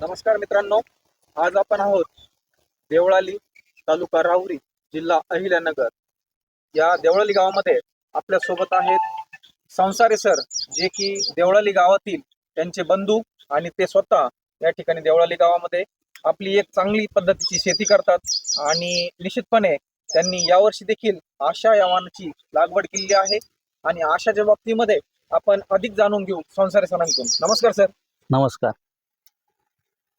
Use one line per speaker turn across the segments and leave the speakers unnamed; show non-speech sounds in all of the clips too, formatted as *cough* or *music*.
नमस्कार मित्रांनो आज आपण आहोत देवळाली तालुका राहुरी जिल्हा अहिल्यानगर. या देवळाली गावामध्ये आपल्यासोबत आहेत संसारे सर जे की देवळाली गावातील त्यांचे बंधू आणि ते स्वतः या ठिकाणी देवळाली गावामध्ये आपली एक चांगली पद्धतीची शेती करतात आणि निश्चितपणे त्यांनी यावर्षी देखील आशा या वाहनाची लागवड केलेली आहे आणि आशाच्या बाबतीमध्ये आपण अधिक जाणून घेऊ संसारे सरांकडून. नमस्कार सर.
नमस्कार.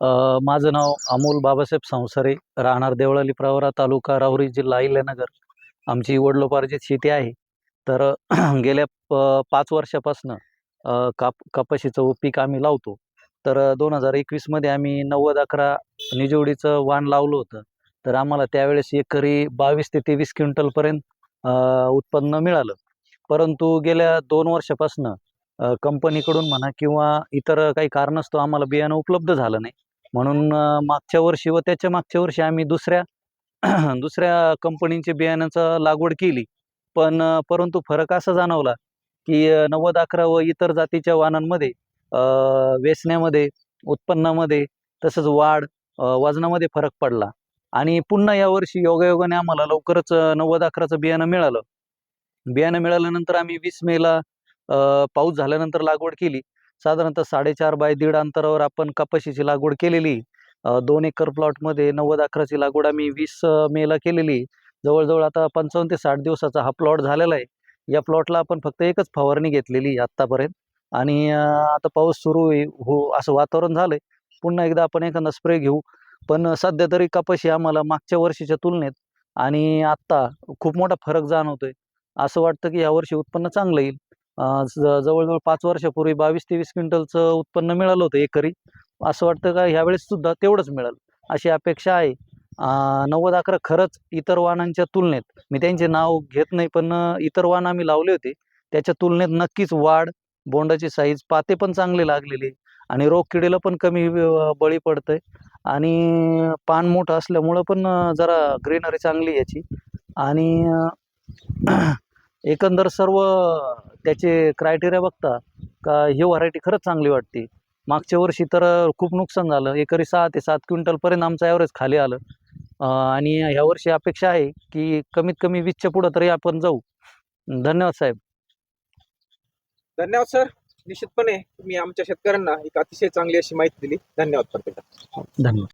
माझं नाव अमोल बाबासाहेब संसारे राहणार देवळाली प्रवरा तालुका राहुरी जिल्हा अहिल्यानगर. आमची वडलोपार्जित शेती आहे. तर *clears throat* गेल्या प पाच वर्षापासनं काप कपाशीचं पीक आम्ही लावतो. तर दोन हजार एकवीसमध्ये आम्ही नव्वद अकरा निजोडीचं वाण लावलं होतं. तर आम्हाला त्यावेळेस एकरी बावीस ते तेवीस क्विंटलपर्यंत अ, उत्पन्न मिळालं. परंतु गेल्या दोन वर्षापासनं कंपनीकडून म्हणा किंवा इतर काही कारणास्तव आम्हाला बियाणं उपलब्ध झालं नाही. म्हणून मागच्या वर्षी व त्याच्या मागच्या वर्षी आम्ही दुसऱ्या *clears throat* दुसऱ्या कंपनीचे बियाण्याचं लागवड केली. पण परंतु फरक असा जाणवला की नव्वद अकरा व इतर जातीच्या वाहनांमध्ये अ, वेचण्यामध्ये उत्पन्नामध्ये तसंच वाढ वजनामध्ये फरक पडला. आणि पुन्हा यावर्षी योगायोगाने आम्हाला लवकरच नव्वद अकराचं बियाणं मिळालं. बियाणं मिळाल्यानंतर आम्ही वीस मेला पाऊस झाल्यानंतर लागवड केली. साधारणतः साडेचार बाय दीड अंतरावर आपण कपाशीची लागवड केलेली. दोन एकर प्लॉटमध्ये नव्वद अकराची लागवड आम्ही वीस मेला केलेली. जवळजवळ आता पंचावन्न ते साठ दिवसाचा हा प्लॉट झालेला आहे. या प्लॉटला आपण फक्त एकच फवारणी घेतलेली आत्तापर्यंत आणि आता पाऊस सुरू हो असं वातावरण झालं आहे पुन्हा एकदा आपण एखादा स्प्रे घेऊ. पण सध्या तरी कपाशी आम्हाला मागच्या वर्षीच्या तुलनेत आणि आत्ता खूप मोठा फरक जाणवतोय. असं वाटतं की यावर्षी उत्पन्न चांगलं येईल. जवळजवळ पाच वर्षापूर्वी बावीस तेवीस क्विंटलचं उत्पन्न मिळालं होतं एकरी. असं वाटतं का ह्यावेळेस सुद्धा तेवढंच मिळेल. अशी अपेक्षा आहे. नव्वद अकरा खरंच इतर वाहनांच्या तुलनेत मी त्यांचे नाव घेत नाही पण इतर वाहन आम्ही लावले होते. त्याच्या तुलनेत नक्कीच वाढ बोंडाची साईज पाते पण चांगले लागलेले आणि रोगकिडीला पण कमी बळी पडतंय. आणि पान मोठं असल्यामुळं पण जरा ग्रीनरी चांगली आहे याची. आणि एकंदर सर्व त्याचे क्रायटेरिया बघता का ही व्हरायटी खरंच चांगली वाटते. मागच्या वर्षी तर खूप नुकसान झालं. एकरी सहा ते सात क्विंटलपर्यंत आमचं ॲव्हरेज खाली आलं. आणि ह्या वर्षी अपेक्षा आहे की कमीत कमी वीसच्या पुढं तरी आपण जाऊ. धन्यवाद साहेब.
धन्यवाद सर. निश्चितपणे तुम्ही आमच्या शेतकऱ्यांना एक अतिशय चांगली अशी माहिती दिली. धन्यवाद
धन्यवाद.